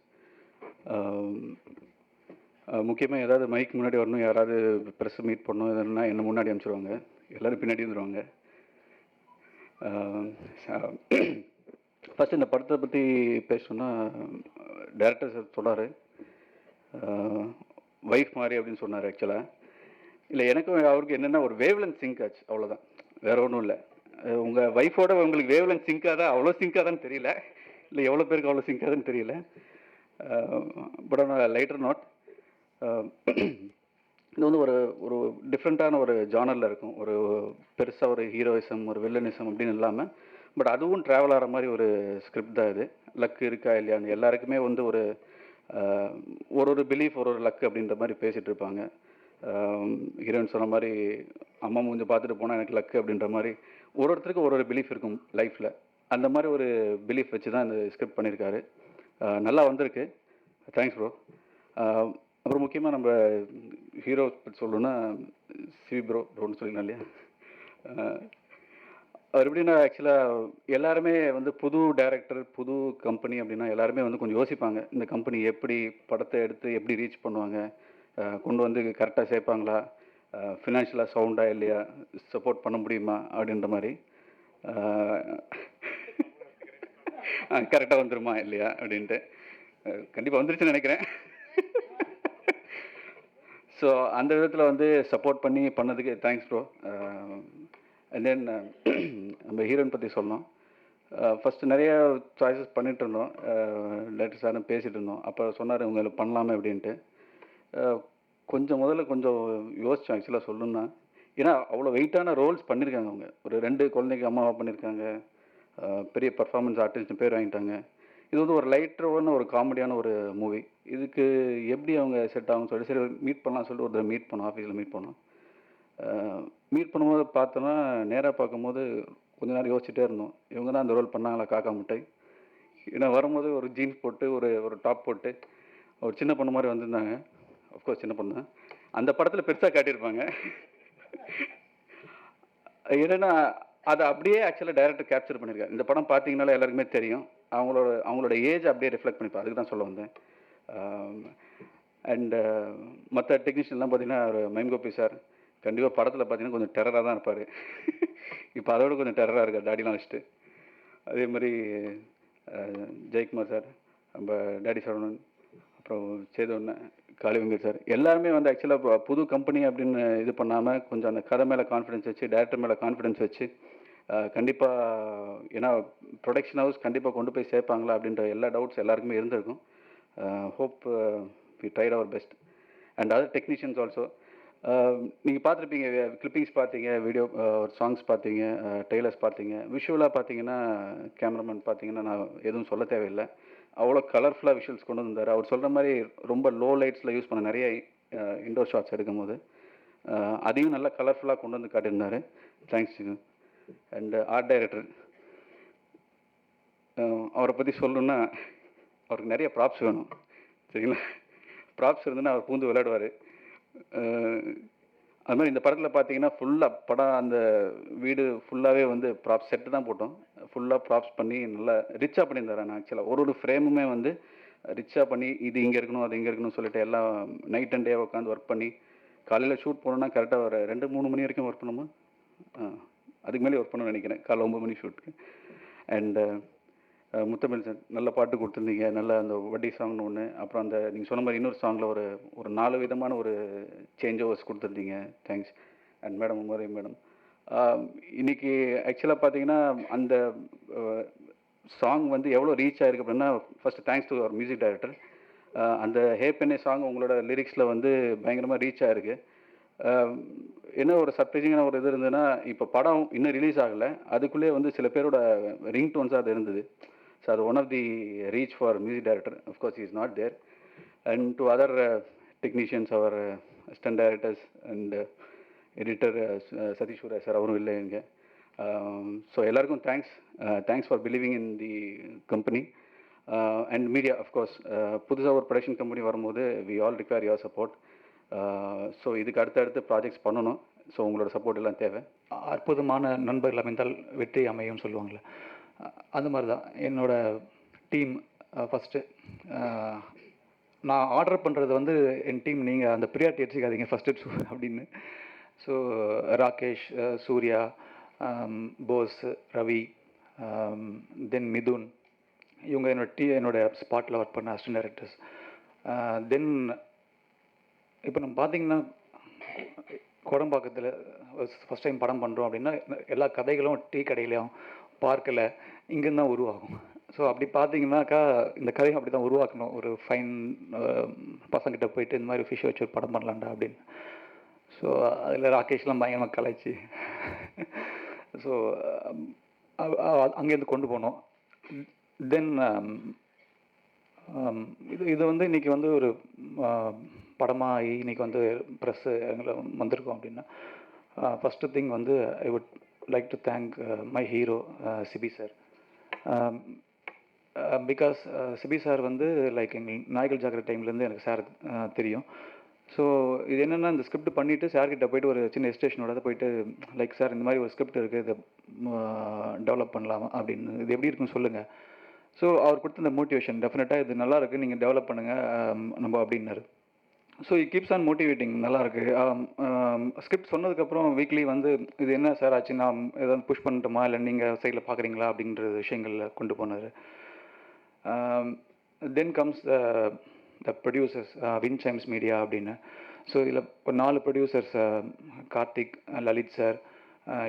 முக்கியமாக ஏதாவது மைக் முன்னாடி வரணும் யாராவது ப்ரெஸ் மீட் பண்ணணும் எதுனா என்ன முன்னாடி அனுப்பிச்சிடுவாங்க எல்லோரும் பின்னாடி வந்துடுவாங்க ஃபஸ்ட் இந்த படத்தை பற்றி பேசணுன்னா டேரக்டர் சார் சொன்னார். ஒய்ஃப் மாதிரி அப்படின்னு சொன்னார் ஆக்சுவலாக இல்லை எனக்கும் அவருக்கு என்னென்னா ஒரு வேவ்லன் சிங்க் ஆச்சு அவ்வளோதான் வேற ஒன்றும் இல்லை. உங்கள் ஒய்ஃபோட உங்களுக்கு வேவ்லன் சிங்க் ஆதா அவ்வளோ சிங்க் ஆதான்னு தெரியல. இல்லை எவ்வளோ பேருக்கு அவ்வளோ சிங்க் ஆகுதுன்னு தெரியல. பட் ஆனால் லைட்டர் நாட் இது வந்து ஒரு ஒரு டிஃப்ரெண்ட்டான ஒரு ஜானரில் இருக்கும். ஒரு பெருசாக ஒரு ஹீரோயிசம் ஒரு வில்லனிசம் அப்படின்னு இல்லாமல் பட் அதுவும் ட்ராவல் ஆகிற மாதிரி ஒரு ஸ்கிரிப்ட் தான் இது. லக் இருக்கா இல்லையான்னு எல்லாருக்குமே வந்து ஒரு ஒரு ஒரு பிலீஃப் ஒரு ஒரு லக் அப்படின்ற மாதிரி பேசிகிட்டு இருப்பாங்க. ஹீரோயின் சொன்ன மாதிரி அம்மா மூஞ்சி பார்த்துட்டு போனால் எனக்கு லக்கு அப்படின்ற மாதிரி ஒரு ஒருத்தருக்கு ஒரு ஒரு பிலீஃப் இருக்கும் லைஃப்பில் அந்த மாதிரி ஒரு பிலீஃப் வச்சு தான் இந்த ஸ்கிரிப்ட் பண்ணியிருக்காரு நல்லா வந்திருக்கு. தேங்க்ஸ் ப்ரோ அப்புறம் முக்கியமாக நம்ம ஹீரோ பற்றி சொல்லணும்னா சிவி ப்ரோ ப்ரோன்னு சொல்லிடலாம் இல்லையா? அவர் எப்படின்னா ஆக்சுவலாக எல்லாருமே வந்து புது டைரக்டர் புது கம்பெனி அப்படின்னா எல்லாருமே வந்து கொஞ்சம் யோசிப்பாங்க. இந்த கம்பெனி எப்படி படத்தை எடுத்து எப்படி ரீச் பண்ணுவாங்க? கொண்டு வந்து கரெக்டாக சேர்ப்பாங்களா? ஃபினான்ஷியலாக சவுண்டாக இல்லையா? சப்போர்ட் பண்ண முடியுமா? அப்படின்ற மாதிரி. கரெக்டாக வந்துருமா இல்லையா? அப்படின்ட்டு. கண்டிப்பாக வந்துருச்சுன்னு நினைக்கிறேன். ஸோ அந்த விதத்தில் வந்து சப்போர்ட் பண்ணி பண்ணதுக்கு தேங்க்ஸ் ப்ரோ அண்ட் தென் நம்ம ஹீரோயின் பற்றி சொல்லணும். Uh, ஃபஸ்ட்டு நிறைய சாய்ஸஸ் பண்ணிகிட்டு இருந்தோம். Uh, லேட்டர் சாரும் பேசிகிட்டு இருந்தோம். அப்போ சொன்னார் உங்களை பண்ணலாமே அப்படின்ட்டு. Uh, கொஞ்சம் முதல்ல கொஞ்சம் யோசித்தோம் ஆக்சுவலாக சொல்லணும்னா. ஏன்னா அவ்வளோ வெயிட்டான ரோல்ஸ் பண்ணியிருக்காங்க அவங்க. ஒரு ரெண்டு குழந்தைக்கு அம்மாவாக பண்ணியிருக்காங்க பெரிய பர்ஃபார்மன்ஸ் ஆர்டிஸ்ட் பேர் வாங்கிட்டாங்க. இது வந்து ஒரு லைட்டரான ஒரு காமெடியான ஒரு மூவி இதுக்கு எப்படி அவங்க செட் ஆகும்னு சொல்லி சரி மீட் பண்ணலாம் சொல்லிட்டு ஒரு தடவை மீட் பண்ணோம் ஆஃபீஸில் மீட் பண்ணோம். மீட் பண்ணும்போது பார்த்தோன்னா நேராக பார்க்கும்போது கொஞ்ச நேரம் யோசிச்சுட்டே இருந்தோம். இவங்க தான் அந்த ரோல் பண்ணாங்களா காக்கா முட்டை? ஏன்னா வரும்போது ஒரு ஜீன்ஸ் போட்டு ஒரு ஒரு டாப் போட்டு ஒரு சின்ன பொண்ணு மாதிரி வந்திருந்தாங்க. அஃப்கோர்ஸ் சின்ன பொண்ணு தான். அந்த படத்தில் பெருசாக காட்டியிருப்பாங்க. ஏன்னா அதை அப்படியே ஆக்சுவலாக டைரக்டர் கேப்சர் பண்ணியிருக்காரு இந்த படம் பார்த்தீங்கனால எல்லாருக்குமே தெரியும். அவங்களோட அவங்களோட ஏஜ் அப்படியே ரிஃப்ளெக்ட் பண்ணிப்பா. அதுக்கு தான் சொல்ல வந்தேன். அண்டு மற்ற டெக்னீஷியன்லாம் பார்த்தீங்கன்னா ஒரு மைம்கோபி சார் கண்டிப்பாக படத்தில் பார்த்தீங்கன்னா கொஞ்சம் டெரராக தான் இருப்பார். இப்போ அதோட கொஞ்சம் டெரராக இருக்கார் டாடிலாம் வச்சுட்டு. அதே மாதிரி ஜெயக்குமார் சார் நம்ம டாடி சரவணன் அப்புறம் சேதொன்னு காளிவங்கர் சார் எல்லாருமே வந்து ஆக்சுவலாக புது கம்பெனி அப்படின்னு இது பண்ணாமல் கொஞ்சம் அந்த கதை மேலே கான்ஃபிடன்ஸ் வச்சு டேரக்டர் மேலே கான்ஃபிடன்ஸ் வச்சு கண்டிப்பாக ஏன்னா ப்ரொடக்ஷன் ஹவுஸ் கண்டிப்பாக கொண்டு போய் சேர்ப்பாங்களா அப்படின்ற எல்லா டவுட்ஸ் எல்லாருக்குமே இருந்திருக்கும். Hope we tried our best and other technicians also நீங்கள் பார்த்துருப்பீங்க கிளிப்பிங்ஸ் பார்த்தீங்க வீடியோ சாங்ஸ் uh, பார்த்தீங்க uh, டெய்லர்ஸ் பார்த்தீங்க. விஷுவலாக பார்த்தீங்கன்னா கேமராமேன் பார்த்தீங்கன்னா நான் எதுவும் சொல்ல தேவையில்லை. அவ்வளோ கலர்ஃபுல்லாக விஷுவல்ஸ் கொண்டு வந்தார் அவர் சொல்கிற மாதிரி ரொம்ப லோ லைட்ஸில் யூஸ் பண்ண நிறைய uh, இன்டோர் ஷாட்ஸ் எடுக்கும்போது போது அதையும் நல்லா கலர்ஃபுல்லாக கொண்டு வந்து காட்டியிருந்தார். தேங்க்ஸ் அண்ட் ஆர்ட் டைரக்டர் அவரை பற்றி சொல்லணுன்னா அவருக்கு நிறைய ப்ராப்ஸ் வேணும். சரிங்களா? ப்ராப்ஸ் இருந்ததுன்னா அவர் பூந்து விளையாடுவார். அது மாதிரி இந்த படத்தில் பார்த்தீங்கன்னா ஃபுல்லாக படம் அந்த வீடு ஃபுல்லாகவே வந்து ப்ராப்ஸ் செட்டு தான் போட்டோம். ஃபுல்லாக ப்ராப்ஸ் பண்ணி நல்லா ரிச்சாக பண்ணியிருந்தாரு நான் ஆக்சுவலாக ஒரு ஒரு ஃப்ரேமுமே வந்து ரிச்சாக பண்ணி இது இங்கே இருக்கணும் அது இங்கே இருக்கணும்னு சொல்லிட்டு எல்லாம் நைட் அண்ட் டே உட்காந்து ஒர்க் பண்ணி காலையில் ஷூட் போனோன்னா கரெக்டாக ஒரு ரெண்டு மூணு மணி வரைக்கும் ஒர்க் பண்ணுமா? ஆ அதுக்கு மேலே ஒர்க் பண்ணணும்னு நினைக்கிறேன். காலைல ஒம்பது மணி ஷூட்டுக்கு அண்டு முத்தமிழ் சார் நல்ல பாட்டு கொடுத்துருந்தீங்க நல்ல அந்த வட்டி சாங்னு ஒன்று அப்புறம் அந்த நீங்கள் சொன்ன மாதிரி இன்னொரு சாங்கில் ஒரு ஒரு நாலு விதமான ஒரு சேஞ்ச் ஓவர்ஸ் கொடுத்துருந்தீங்க தேங்க்ஸ் அண்ட் மேடம் உமரே மேடம் இன்றைக்கி ஆக்சுவலாக பார்த்தீங்கன்னா அந்த சாங் வந்து எவ்வளோ ரீச் ஆகிருக்கு அப்படின்னா first thanks to our music director அந்த ஹே பெண்ணே சாங் உங்களோட லிரிக்ஸில் வந்து பயங்கரமாக ரீச் ஆகிருக்கு என்ன ஒரு சர்ப்ரைசிங்கான ஒரு இது இருந்ததுன்னா இப்போ படம் இன்னும் ரிலீஸ் ஆகலை. அதுக்குள்ளேயே வந்து சில பேரோட ரிங் டோன்ஸாக அது இருந்தது. ஸோ அது one of the reach for music director of course is not there and to other technicians our assistant directors and editor Satheeswara sir அவரும் இல்லை இங்கே. ஸோ எல்லாருக்கும் thanks thanks for believing in the company and media of course புதுசாக ஒரு ப்ரொடக்ஷன் கம்பெனி வரும்போது we all require your support so இதுக்கு அடுத்தடுத்து ப்ராஜெக்ட்ஸ் பண்ணணும். ஸோ உங்களோட சப்போர்ட் எல்லாம் தேவை. அற்புதமான நண்பர்கள் அமைந்தால் வெற்றி அமையும்னு சொல்லுவாங்கள்ல அந்த மாதிரி தான். என்னோடய டீம் ஃபஸ்ட்டு நான் ஆர்டர் பண்ணுறது வந்து என் டீம் நீங்கள் அந்த ப்ரியாரிட்டி எடுத்துக்காதீங்க ஃபஸ்ட்டு அப்படின்னு. So Rakesh Surya Bose Ravi then Mithun. இவங்க என்னோட டீ என்னோட ஸ்பாட்டில் ஒர்க் பண்ண அசிஸ்டன்ட் டைரக்டர்ஸ் தென் இப்போ நம்ம பார்த்தீங்கன்னா குடம்பாக்கத்தில் ஃபஸ்ட் டைம் படம் பண்ணுறோம் அப்படின்னா எல்லா கதைகளும் டீ கடையிலையும் பார்க்கில் இங்கேருந்து தான் உருவாகும். ஸோ அப்படி பார்த்தீங்கன்னாக்கா இந்த கதையை அப்படி தான் உருவாக்கணும். ஒரு ஃபைன் பசங்கிட்ட போயிட்டு இந்த மாதிரி ஃபிஷ் வச்சு ஒரு படம் பண்ணலாம்டா அப்படின்னு. ஸோ அதில் ராகேஷ்லாம் பயங்கரமாக கலாய்ச்சி. ஸோ அங்கேருந்து கொண்டு போனோம். தென் இது இது வந்து இன்னைக்கு வந்து ஒரு படமாக இன்னைக்கு வந்து ப்ரெஸ்ஸு எங்களை வந்திருக்கோம் அப்படின்னா ஃபஸ்ட்டு திங் வந்து I would like to thank my hero Sibi sir because Sibi sir வந்து லைக் எங்கள் நாய்கள் ஜாக்கிர டைம்லேருந்து எனக்கு சார் uh, தெரியும். ஸோ இது என்னென்னா இந்த ஸ்கிரிப்ட் பண்ணிவிட்டு சார்கிட்ட போயிட்டு ஒரு சின்ன எஸ்டேஷனோட போயிட்டு லைக் சார் இந்த மாதிரி ஒரு ஸ்கிரிப்ட் இருக்குது இதை டெவலப் பண்ணலாமா அப்படின்னு. இது எப்படி இருக்குன்னு சொல்லுங்கள் ஸோ அவர் கொடுத்த இந்த மோட்டிவேஷன் டெஃபினட்டாக இது நல்லா இருக்குது நீங்கள் டெவலப் பண்ணுங்கள் um, நம்ம அப்படின்னாரு. So it keeps on motivating நல்லாயிருக்கு ஸ்கிரிப்ட் சொன்னதுக்கப்புறம் வீக்லி வந்து இது என்ன சார் ஆச்சு? நான் ஏதாவது புஷ் பண்ணட்டுமா? இல்லை நீங்கள் சைடில் பார்க்குறீங்களா அப்படின்ற விஷயங்களில் கொண்டு போனார். Then comes the producers Win Chimes Media அப்படின்னு. ஸோ இதில் ஒரு நாலு producers Karthik Lalit sir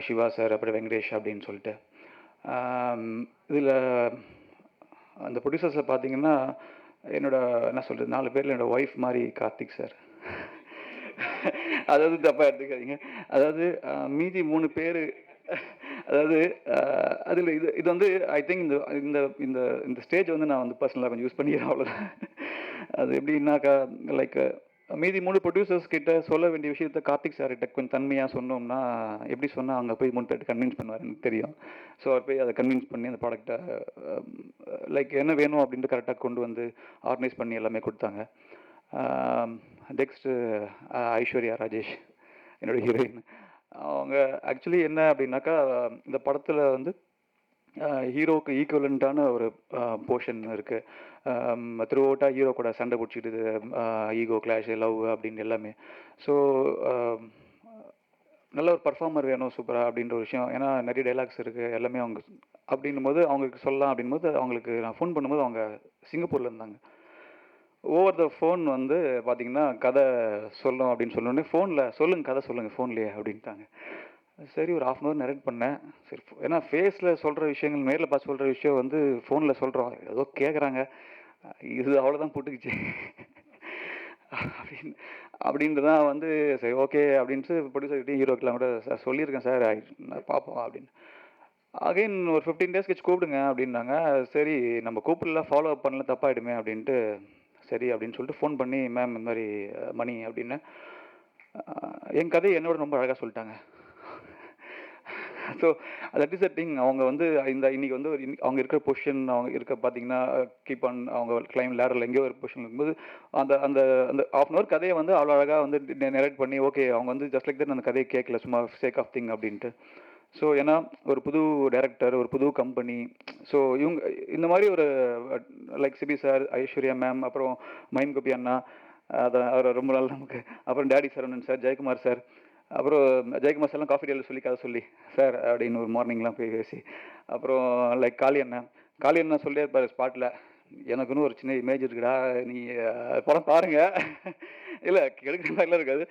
Siva sir அப்புறம் வெங்கடேஷ் அப்படின்னு சொல்லிட்டு. இதில் அந்த ப்ரொடியூசர்ஸில் பார்த்தீங்கன்னா என்னோட என்ன சொல்கிறது நாலு பேரில் என்னோட ஒய்ஃப் மாதிரி கார்த்திக் சார் அதாவது தப்பாக எடுத்துக்காதீங்க. அதாவது மீதி மூணு பேர் அதாவது அதில் இது இது வந்து ஐ திங்க் இந்த இந்த இந்த இந்த ஸ்டேஜ் வந்து நான் வந்து பர்சனலாக கொஞ்சம் யூஸ் பண்ணிடுறேன் அவ்வளோதான் அது எப்படின்னாக்கா லைக் மீதி மூணு ப்ரொடியூசர்ஸ் கிட்ட சொல்ல வேண்டிய விஷயத்த கார்த்திக் சார்கிட்ட கொஞ்சம் தன்மையாக சொன்னோம்னா எப்படி சொன்னால் அங்கே போய் மூணு பேர்ட்டு கன்வின்ஸ் பண்ணுவார் எனக்கு தெரியும். ஸோ அவர் போய் அதை கன்வின்ஸ் பண்ணி அந்த ப்ராடக்டை லைக் என்ன வேணும் அப்படின்ட்டு கரெக்டாக கொண்டு வந்து ஆர்கனைஸ் பண்ணி எல்லாமே கொடுத்தாங்க. நெக்ஸ்ட்டு ஐஸ்வர்யா ராஜேஷ் என்னோட ஹீரோயின் அவங்க ஆக்சுவலி என்ன அப்படின்னாக்கா இந்த படத்தில் வந்து ஹீரோவுக்கு ஈக்குவலண்ட்டான ஒரு போர்ஷன் இருக்குது த்ரூ அவுட்டாக ஹீரோ கூட சண்டை பிடிச்சிடுது ஈகோ கிளாஷ் லவ் அப்படின்னு எல்லாமே. ஸோ நல்ல ஒரு பர்ஃபார்மர் வேணும் சூப்பராக அப்படின்ற ஒரு விஷயம். ஏன்னா நிறைய டைலாக்ஸ் இருக்குது எல்லாமே அவங்க அப்படின்னும் போது அவங்களுக்கு சொல்லலாம் அப்படின் போது அவங்களுக்கு நான் ஃபோன் பண்ணும்போது அவங்க சிங்கப்பூரில் இருந்தாங்க. ஓவர் த ஃபோன் வந்து பார்த்திங்கன்னா கதை சொல்லணும் அப்படின்னு சொன்னோடனே ஃபோனில் சொல்லுங்கள் கதை சொல்லுங்கள் ஃபோன்லேயே அப்படின்ட்டாங்க. சரி ஒரு ஆஃப் அன் ஹவர் நரேட் பண்ணேன். சரி ஏன்னா ஃபேஸில் சொல்கிற விஷயங்கள் நேரில் பார்த்து சொல்கிற விஷயம் வந்து ஃபோனில் சொல்கிறோம் ஏதோ கேட்குறாங்க இது அவ்வளோதான் போட்டுக்குச்சு. அப்படின்னு அப்படின்ட்டு தான் வந்து சரி ஓகே அப்படின்ட்டு ப்ரொடியூசர்கிட்டையும் ஹீரோக்கெலாம் கூட சார் சொல்லியிருக்கேன் சார் பார்ப்போம் அப்படின்னு. அகைன் ஒரு ஃபிஃப்டீன் டேஸ் கழிச்சு கூப்பிடுங்க அப்படின்னாங்க. சரி நம்ம கூப்பிடல ஃபாலோ அப் பண்ணல தப்பாயிடுமே அப்படின்ட்டு சரி அப்படின்னு சொல்லிட்டு ஃபோன் பண்ணி மேம் இந்த மாதிரி மணி அப்படின்னு. என் கதையை என்னோட ரொம்ப அழகாக சொல்லிட்டாங்க. So that is a thing அவங்க வந்து இந்த இன்னைக்கு வந்து ஒரு அவங்க இருக்கிற பொசிஷன் அவங்க இருக்க பார்த்தீங்கன்னா கீப் ஆன் அவங்க கிளைம் லேடரில் எங்கேயோ ஒரு பொசிஷன் இருக்கும்போது அந்த அந்த அந்த ஆஃப் அன் அவர் கதையை வந்து அவ்வளோ அழகாக வந்து நெரேட் பண்ணி ஓகே அவங்க வந்து ஜஸ்ட் லைக் தட் அந்த கதையை கேட்கல சும்மா சேக் ஆஃப் திங் அப்படின்ட்டு. ஸோ ஏன்னா ஒரு புது டைரக்டர் ஒரு புது கம்பெனி ஸோ இவங்க இந்த மாதிரி ஒரு like Sibi sir Aishwarya ma'am அப்புறம் மைம் கோபி அண்ணா அதை அவர் ரொம்ப நாள் நமக்கு அப்புறம் daddy Saravanan sir Jayakumar sir அப்புறம் ஜெயக்குமார் சார்லாம் காஃபி டேல சொல்லி கதை சொல்லி சார் அப்படின்னு ஒரு மார்னிங்லாம் போய் பேசி அப்புறம் லைக் காளி அண்ணன் காளி அண்ணன் சொல்லியே இருப்பார் ஸ்பாட்டில் எனக்குன்னு ஒரு சின்ன இமேஜ் இருக்குடா நீ படம் பாருங்க. இல்லை எடுக்கிற மாதிரிலாம் இருக்காது.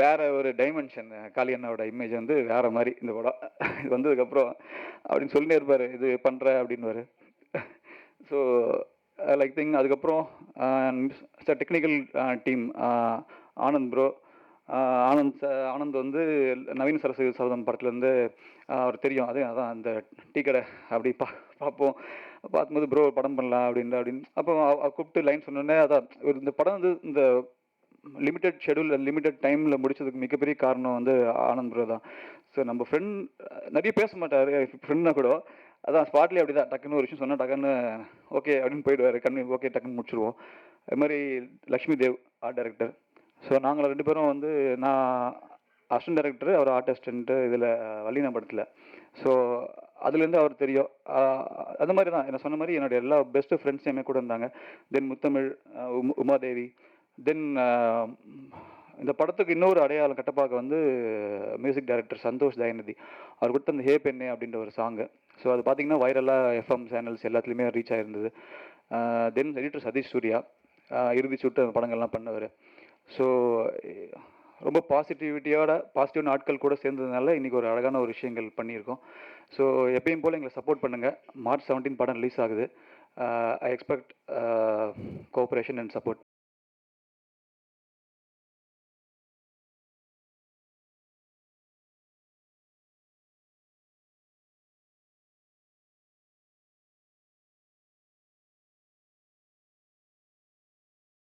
வேற ஒரு டைமென்ஷன் காளி அண்ணாவோட இமேஜ் வந்து வேற மாதிரி இந்த படம். இது வந்ததுக்கப்புறம் அப்படின்னு சொல்லிட்டே இருப்பார் இது பண்ணுற அப்படின்னுவாரு. ஸோ லைக் திங் அதுக்கப்புறம் sir technical team Anand bro Anand Anand வந்து நவீன சரஸ்வதி சபதம் படத்துலேருந்து அவர் தெரியும். அதே அதான் அந்த டீ கடை. அப்படி பா பார்ப்போம். பார்க்கும்போது ப்ரோ படம் பண்ணலாம் அப்படின்னு அப்படின்னு. அப்போ கூப்பிட்டு லைன் சொன்னோடனே அதான் இந்த படம் வந்து இந்த லிமிட்டட் ஷெடியூல் லிமிட்டட் டைமில் முடிச்சதுக்கு மிகப்பெரிய காரணம் வந்து ஆனந்த் ப்ரோ தான். ஸோ நம்ம ஃப்ரெண்ட் நிறைய பேச மாட்டார். ஃப்ரெண்ட்னா கூட அதான் ஸ்பாட்லேயே அப்படி தான். டக்குன்னு ஒரு விஷயம் சொன்னால் டக்குன்னு ஓகே அப்படின்னு போயிடுவார். கண்ணு ஓகே டக்குன்னு முடிச்சிருவோம். அது மாதிரி Lakshmi Dev art director. So நாங்கள் ரெண்டு பேரும் வந்து நான் அசிஸ்டன்ட் டைரக்டர் அவர் ஆர்டிஸ்டன்ட்டு இதில் வள்ளினா படத்தில். ஸோ அதுலேருந்து அவர் தெரியும். அது மாதிரி தான். என்ன சொன்ன மாதிரி என்னுடைய எல்லா பெஸ்ட்டு ஃப்ரெண்ட்ஸையுமே கூட இருந்தாங்க. தென் முத்தமிழ் உமாதேவி. தென் இந்த படத்துக்கு இன்னொரு அடையாளம் கட்டப்பாக்க வந்து மியூசிக் டைரக்டர் சந்தோஷ் தயநிதி. அவர் கொடுத்த அந்த ஹே பெண்ணே அப்படின்ற ஒரு சாங்கு ஸோ அது பார்த்தீங்கன்னா வைரலாக எஃப்எம் சேனல்ஸ் எல்லாத்துலேயுமே ரீச் ஆகிருந்தது தென் எடிட்டர் சதீஷ் சூர்யா. இறுதி சுட்டு அந்த படங்கள்லாம் பண்ணவர். ஸோ eh, ரொம்ப பாசிட்டிவிட்டியோட பாசிட்டிவ் நாட்கள் கூட சேர்ந்ததுனால இன்றைக்கி ஒரு அழகான ஒரு விஷயங்கள் பண்ணியிருக்கோம். ஸோ எப்பயும் போல் எங்களை சப்போர்ட் பண்ணுங்கள் மார்ச் செவன்டீன் படம் ரிலீஸ் ஆகுது. I expect cooperation and support